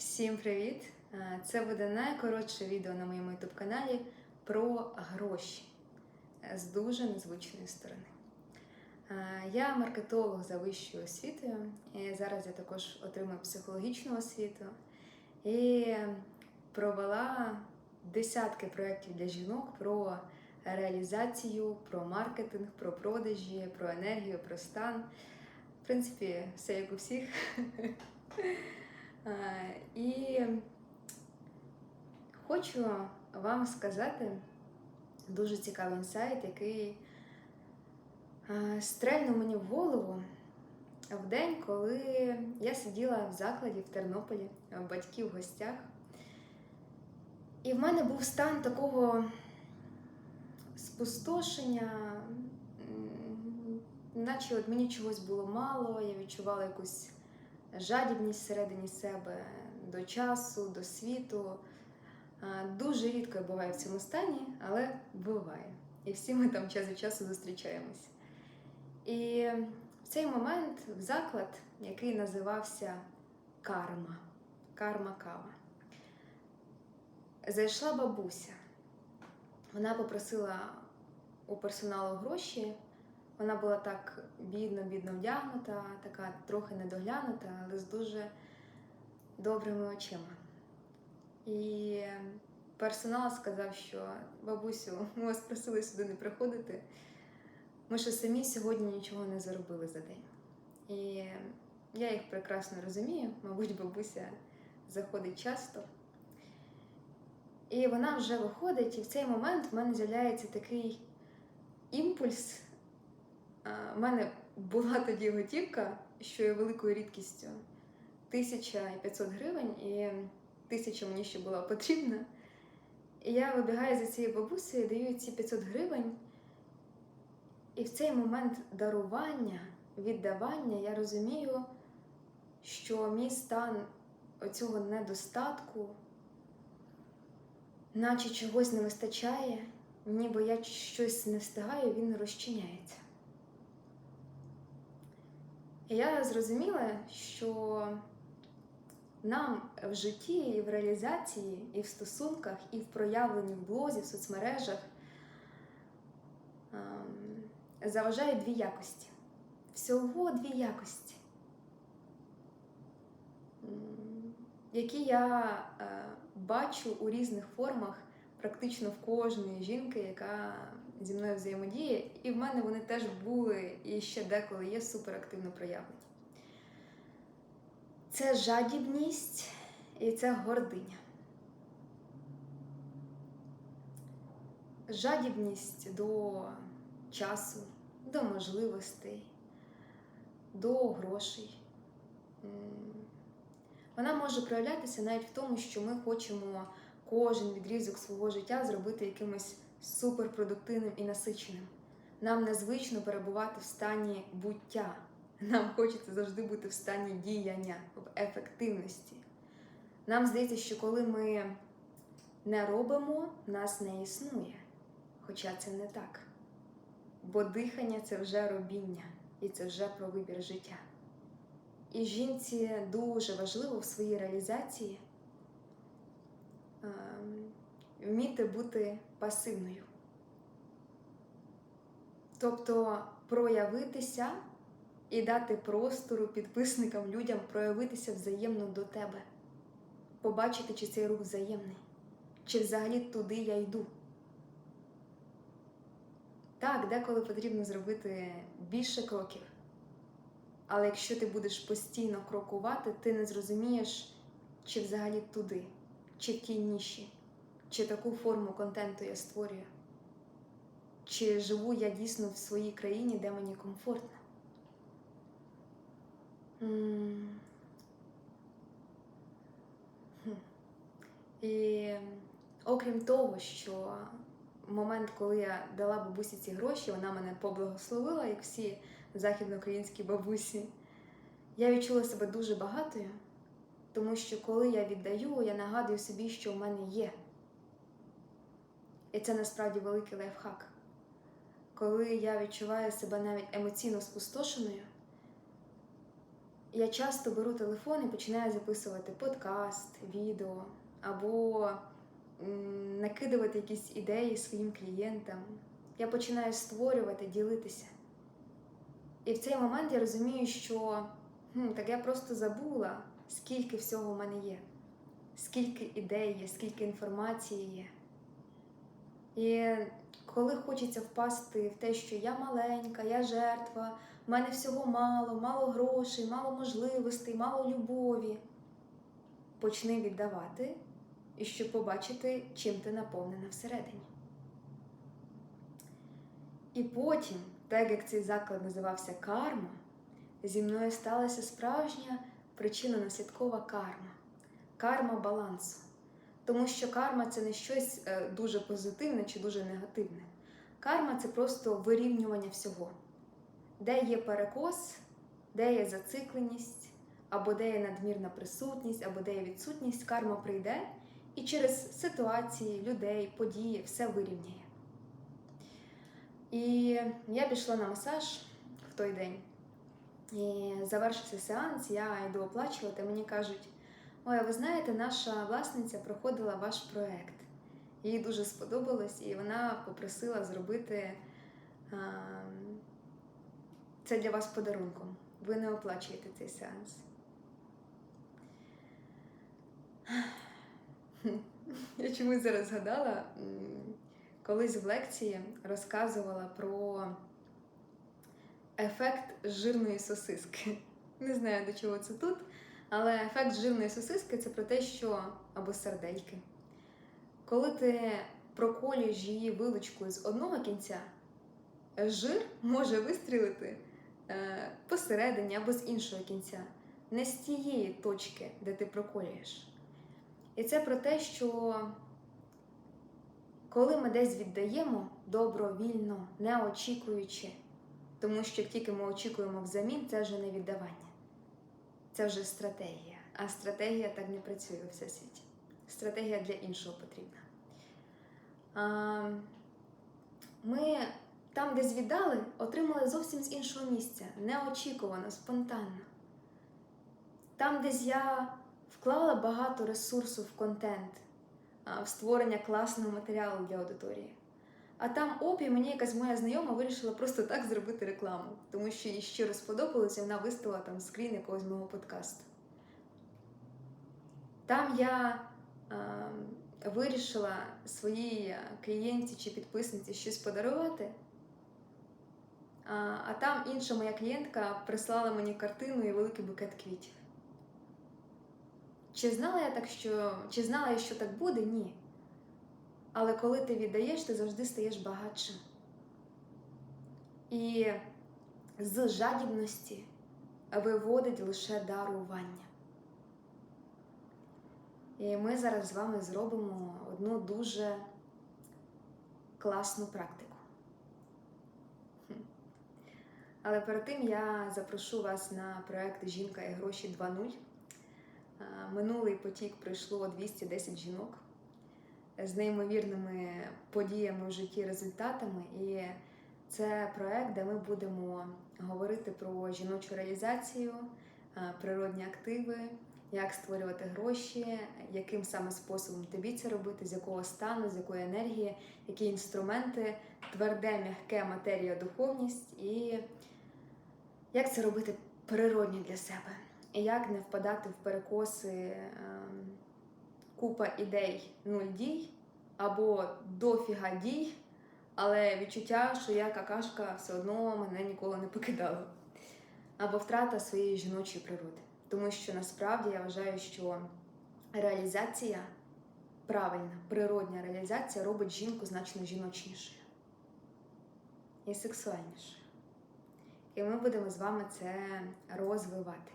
Всім привіт! Е, Це буде найкоротше відео на моєму youtube каналі про гроші з дуже незвичної сторони. Е, Я маркетолог за вищою освітою, і зараз я також отримую психологічну освіту і провела десятки проєктів для жінок про реалізацію, про маркетинг, про продажі, про енергію, про стан. В принципі, все як у всіх. Е, І хочу вам сказати дуже цікавий інсайт, який е, стрельнув мені в голову в день, коли я сиділа в закладі в Тернополі, батьків в гостях. І в мене був стан такого спустошення, наче от мені чогось було мало, я відчувала якусь жадібність всередині себе до часу, до світу. Дуже рідко я буваю в цьому стані, але буває. І всі ми там час від часу зустрічаємось. І в цей момент в заклад, який називався Карма, Карма Кава, зайшла бабуся. Вона попросила у персоналу гроші. Вона була так бідно-бідно вдягнута, така трохи недоглянута, але з дуже добрими очима. І персонал сказав, що бабусю, ми вас просили сюди не приходити. Ми ще самі сьогодні нічого не заробили за день. І я їх прекрасно розумію, мабуть, бабуся заходить часто. І вона вже виходить, і в цей момент в мене з'являється такий імпульс. У мене була тоді готівка, що є великою рідкістю 1500 гривень, і тисяча мені ще була потрібна. І я вибігаю за цією бабусею, даю ці 500 гривень. І в цей момент дарування, віддавання я розумію, що мій стан оцього недостатку, наче чогось не вистачає, ніби я щось не встигаю, він розчиняється. І я зрозуміла, що нам в житті, і в реалізації, і в стосунках, і в проявленні в блозі, в соцмережах ем, заважають дві якості. Всього дві якості, які я е, бачу у різних формах практично в кожної жінки, яка зі мною взаємодіє, і в мене вони теж були і ще деколи є суперактивно проявлені. Це жадібність і це гординя. Жадібність до часу, до можливостей, до грошей. Вона може проявлятися навіть в тому, що ми хочемо кожен відрізок свого життя зробити якимось суперпродуктивним і насиченим. Нам незвично перебувати в стані буття. Нам хочеться завжди бути в стані діяння, в ефективності. Нам здається, що коли ми не робимо, нас не існує. Хоча це не так. Бо дихання це вже робіння, і це вже про вибір життя. І жінці дуже важливо в своїй реалізації ем, вміти бути пасивною. Тобто проявитися і дати простору підписникам, людям проявитися взаємно до тебе, побачити, чи цей рух взаємний, чи взагалі туди я йду. Так, деколи потрібно зробити більше кроків. Але якщо ти будеш постійно крокувати, ти не зрозумієш, чи взагалі туди, чи в тій ніші, чи таку форму контенту я створюю, чи живу я дійсно в своїй країні, де мені комфортно. І окрім того, що момент, коли я дала бабусі ці гроші, вона мене поблагословила, як всі західноукраїнські бабусі. Я відчула себе дуже багатою, тому що коли я віддаю, я нагадую собі, що в мене є. І це насправді великий лайфхак. Коли я відчуваю себе навіть емоційно спустошеною, я часто беру телефон і починаю записувати подкаст, відео або накидувати якісь ідеї своїм клієнтам. Я починаю створювати, ділитися. І в цей момент я розумію, що хм, так я просто забула, скільки всього в мене є, скільки ідей є, скільки інформації є. І коли хочеться впасти в те, що я маленька, я жертва, в мене всього мало, мало грошей, мало можливостей, мало любові, почни віддавати, і щоб побачити, чим ти наповнена всередині. І потім, так як цей заклад називався карма, зі мною сталася справжня причинно-наслідкова карма, карма балансу. Тому що карма це не щось е, дуже позитивне чи дуже негативне. Карма це просто вирівнювання всього, де є перекос, де є зацикленість, або де є надмірна присутність, або де є відсутність, карма прийде і через ситуації, людей, події все вирівняє. І я пішла на масаж в той день. І завершився сеанс, я йду оплачувати, мені кажуть. Ой, а ви знаєте, наша власниця проходила ваш проект. Їй дуже сподобалось, і вона попросила зробити а, це для вас подарунком. Ви не оплачуєте цей сеанс. Я чомусь зараз згадала, колись в лекції розказувала про ефект жирної сосиски. Не знаю, до чого це тут. Але ефект жирної сосиски це про те, що або сардельки. Коли ти проколюєш її вилочкою з одного кінця, жир може вистрілити е, посередині або з іншого кінця, не з тієї точки, де ти проколюєш. І це про те, що коли ми десь віддаємо добровільно, не очікуючи, тому що тільки ми очікуємо взамін, це вже не віддавання. Це вже стратегія. А стратегія так не працює у всесвіті. Стратегія для іншого потрібна. Ми там, де звіддали, отримали зовсім з іншого місця. Неочікувано, спонтанно. Там, десь я вклала багато ресурсу в контент, в створення класного матеріалу для аудиторії. А там опі мені якась моя знайома вирішила просто так зробити рекламу, тому що їй щиро сподобалося, вона виставила там скрін якогось мого подкасту. Там я е, вирішила своїй клієнті чи підписниці щось подарувати, а, там інша моя клієнтка прислала мені картину і великий букет квітів. Чи знала я так, що чи знала я, що так буде? Ні. Але коли ти віддаєш, ти завжди стаєш багатшим. І з жадібності виводить лише дарування. І ми зараз з вами зробимо одну дуже класну практику. Але перед тим я запрошу вас на проект Жінка і гроші 2.0. Минулий потік пройшло 210 жінок з неймовірними подіями в житті, результатами. І це проект, де ми будемо говорити про жіночу реалізацію, природні активи, як створювати гроші, яким саме способом тобі це робити, з якого стану, з якої енергії, які інструменти, тверде, м'яке матерія, духовність, і як це робити природньо для себе. І як не впадати в перекоси ем, купа ідей нуль дій або дофіга дій, але відчуття, що я какашка все одно мене ніколи не покидала. Або втрата своєї жіночої природи. Тому що насправді я вважаю, що реалізація, правильна, природня реалізація робить жінку значно жіночнішою і сексуальнішою. І ми будемо з вами це розвивати.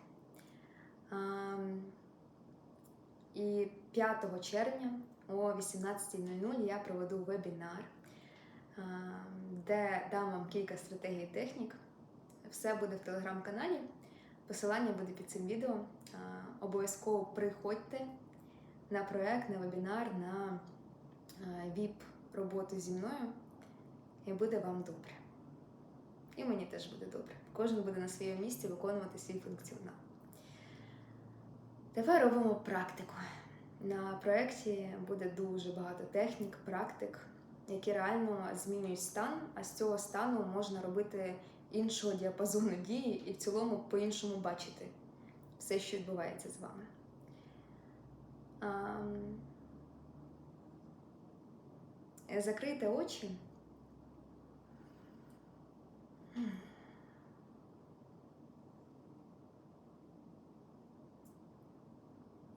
І 5 червня о 18.00 я проведу вебінар, де дам вам кілька стратегій і технік. Все буде в телеграм-каналі. Посилання буде під цим відео. Обов'язково приходьте на проект, на вебінар, на ВІП-роботу зі мною, і буде вам добре. І мені теж буде добре. Кожен буде на своєму місці виконувати свій функціонал. Тепер робимо практику. На проєкті буде дуже багато технік, практик, які реально змінюють стан, а з цього стану можна робити іншого діапазону дії і в цілому по-іншому бачити все, що відбувається з вами. Закрийте очі.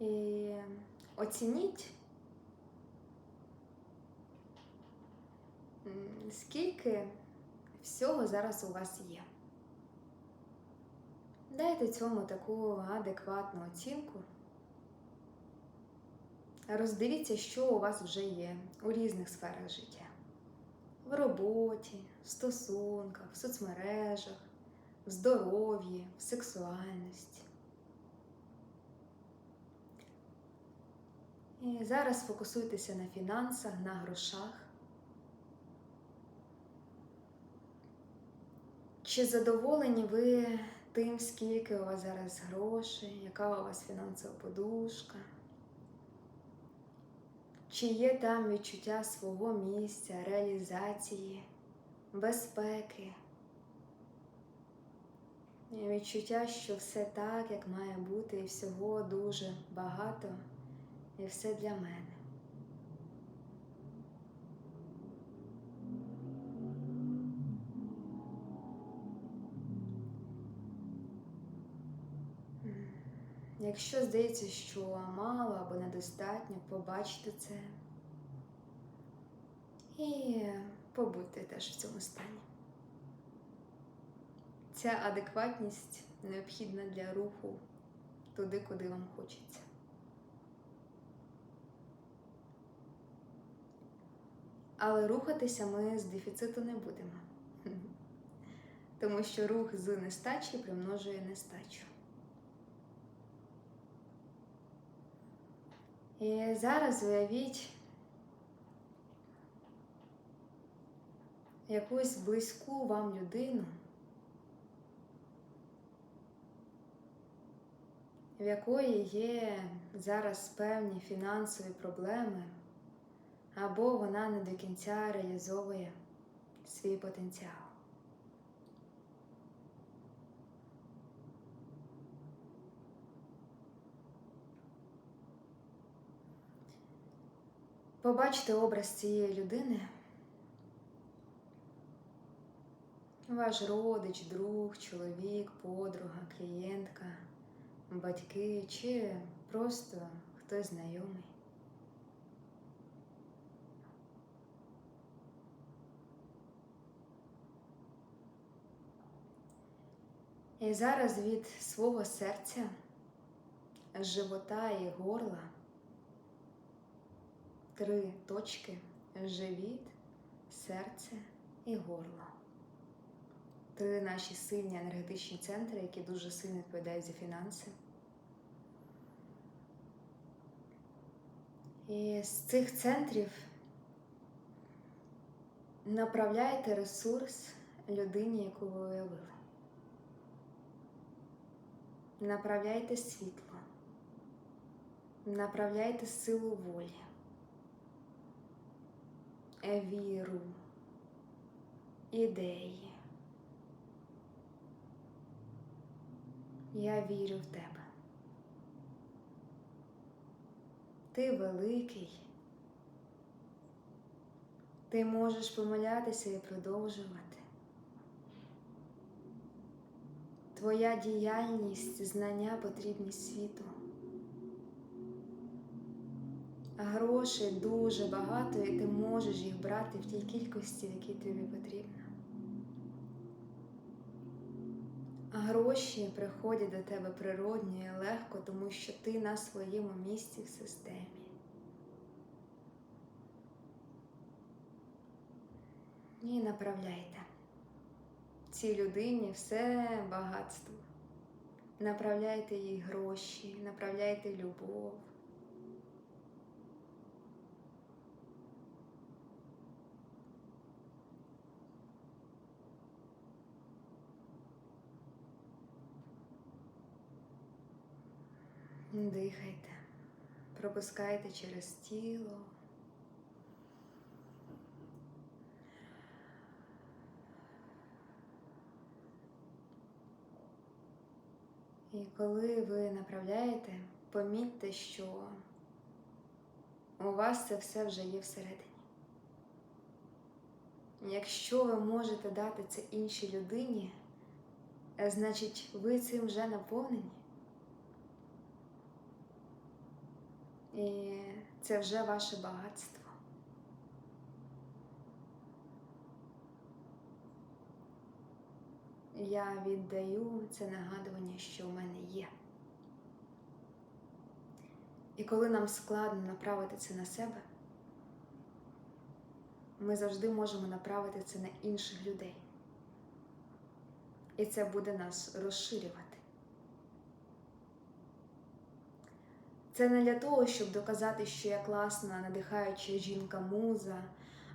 І оцініть, скільки всього зараз у вас є. Дайте цьому таку адекватну оцінку. Роздивіться, що у вас вже є у різних сферах життя: в роботі, в стосунках, в соцмережах, в здоров'ї, в сексуальності. І зараз фокусуйтеся на фінансах, на грошах. Чи задоволені ви тим, скільки у вас зараз грошей, яка у вас фінансова подушка? Чи є там відчуття свого місця, реалізації, безпеки? Відчуття, що все так, як має бути, і всього дуже багато, і все для мене. Якщо здається, що мало або недостатньо, побачте це і побудьте теж в цьому стані. Ця адекватність необхідна для руху туди, куди вам хочеться. Але рухатися ми з дефіциту не будемо. Тому що рух з нестачі примножує нестачу. І зараз уявіть якусь близьку вам людину, в якої є зараз певні фінансові проблеми, або вона не до кінця реалізовує свій потенціал. Побачте образ цієї людини, ваш родич, друг, чоловік, подруга, клієнтка, батьки чи просто хтось знайомий. І зараз від свого серця, живота і горла три точки живіт, серце і горло. Три наші сильні енергетичні центри, які дуже сильно відповідають за фінанси. І з цих центрів направляйте ресурс людині, яку ви уявили. Направляйте світло, направляйте силу волі, віру, ідеї. Я вірю в тебе. Ти великий. Ти можеш помилятися і продовжувати. Твоя діяльність, знання потрібні світу. Грошей дуже багато, і ти можеш їх брати в тій кількості, в якій тобі потрібно. Гроші приходять до тебе природньо і легко, тому що ти на своєму місці в системі. І направляйте цій людині все багатство. Направляйте їй гроші, направляйте любов. Дихайте, пропускайте через тіло. І коли ви направляєте, помітьте, що у вас це все вже є всередині. Якщо ви можете дати це іншій людині, е, значить ви цим вже наповнені. І це вже ваше багатство. Я віддаю це нагадування, що в мене є. І коли нам складно направити це на себе, ми завжди можемо направити це на інших людей. І це буде нас розширювати. Це не для того, щоб доказати, що я класна, надихаюча жінка-муза,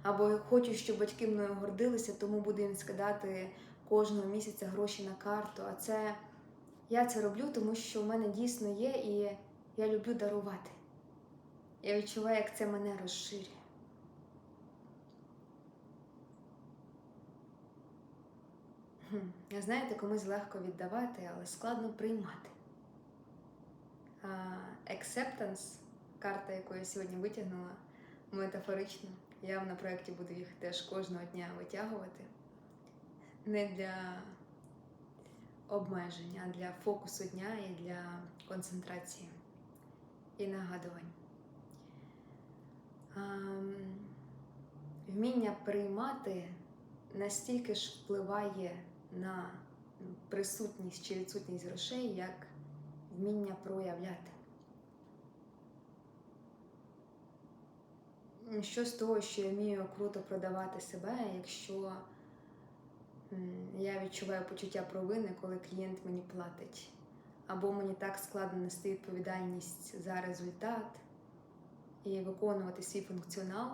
або хочу, щоб батьки мною гордилися, тому буду їм скидати кожного місяця гроші на карту. А це я це роблю, тому що в мене дійсно є, і я люблю дарувати. Я відчуваю, як це мене розширює. Хм, Знаєте, комусь легко віддавати, але складно приймати. А, Acceptance, карта, яку я сьогодні витягнула, метафорично. Я на проєкті буду їх теж кожного дня витягувати. Не для обмеження, а для фокусу дня і для концентрації і нагадувань. Вміння приймати настільки ж впливає на присутність чи відсутність грошей, як вміння проявляти. Що з того, що я вмію круто продавати себе, якщо я відчуваю почуття провини, коли клієнт мені платить, або мені так складно нести відповідальність за результат і виконувати свій функціонал,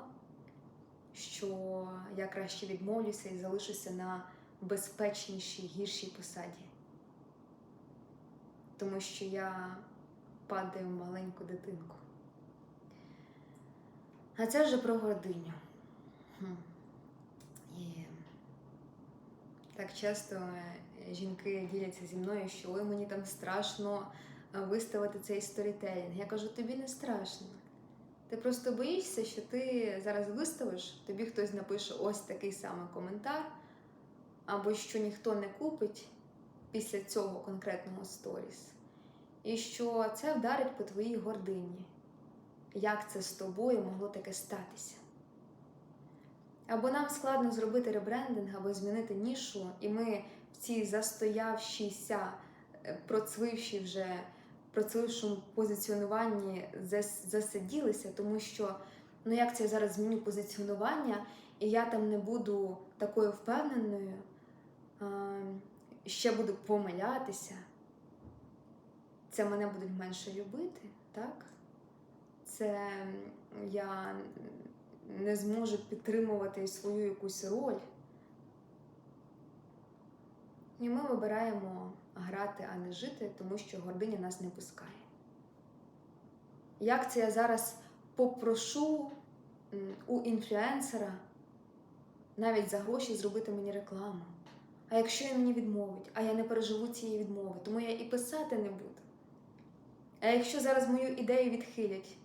що я краще відмовлюся і залишуся на безпечнішій, гіршій посаді. Тому що я падаю в маленьку дитинку. А це вже про гординю. І так часто е, жінки діляться зі мною, що ой, мені там страшно е, виставити цей сторітелінг. Я кажу, тобі не страшно. Ти просто боїшся, що ти зараз виставиш, тобі хтось напише ось такий самий коментар, або що ніхто не купить після цього конкретного сторіс. І що це вдарить по твоїй гордині. Як це з тобою могло таке статися? Або нам складно зробити ребрендинг, або змінити нішу, і ми в цій застоявшійся, е, процвившій вже процвившому позиціонуванні зас- засиділися, тому що ну як це я зараз зміню позиціонування, і я там не буду такою впевненою, ще буду помилятися, це мене будуть менше любити, так? Це я не зможу підтримувати свою якусь роль. І ми вибираємо грати, а не жити, тому що гординя нас не пускає. Як це я зараз попрошу у інфлюенсера навіть за гроші зробити мені рекламу? А якщо він мені відмовить, а я не переживу цієї відмови, тому я і писати не буду. А якщо зараз мою ідею відхилять,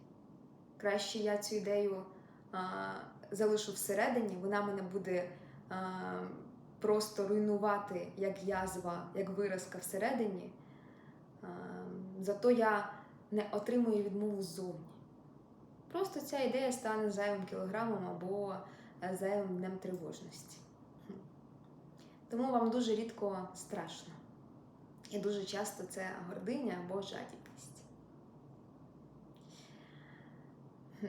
краще я цю ідею залишу всередині, вона мене буде просто руйнувати як язва, як виразка всередині. Зато я не отримую відмову ззовні. Просто ця ідея стане зайвим кілограмом або е, зайвим днем тривожності. Тому вам дуже рідко страшно. І дуже часто це гординя або жадібність. Хм.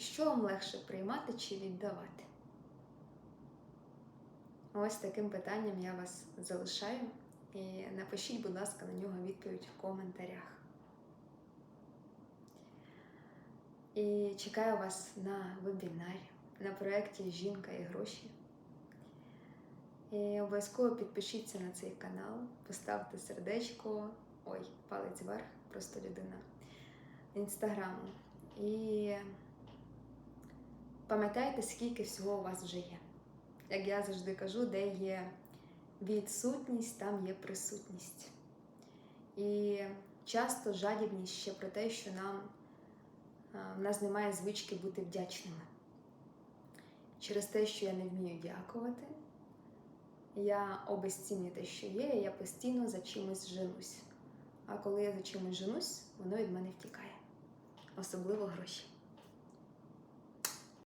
Що вам легше приймати чи віддавати? Ось таким питанням я вас залишаю. І напишіть, будь ласка, на нього відповідь в коментарях. І чекаю вас на вебінарі на проєкті Жінка і гроші. І обов'язково підпишіться на цей канал, поставте сердечко, ой, палець вверх, просто людина інстаграму. І пам'ятайте, скільки всього у вас вже є. Як я завжди кажу, де є відсутність, там є присутність. І часто жадібність ще про те, що нам в нас немає звички бути вдячними. Через те, що я не вмію дякувати, я обезцінюю те, що є, і я постійно за чимось женусь. А коли я за чимось женусь, воно від мене втікає. Особливо гроші.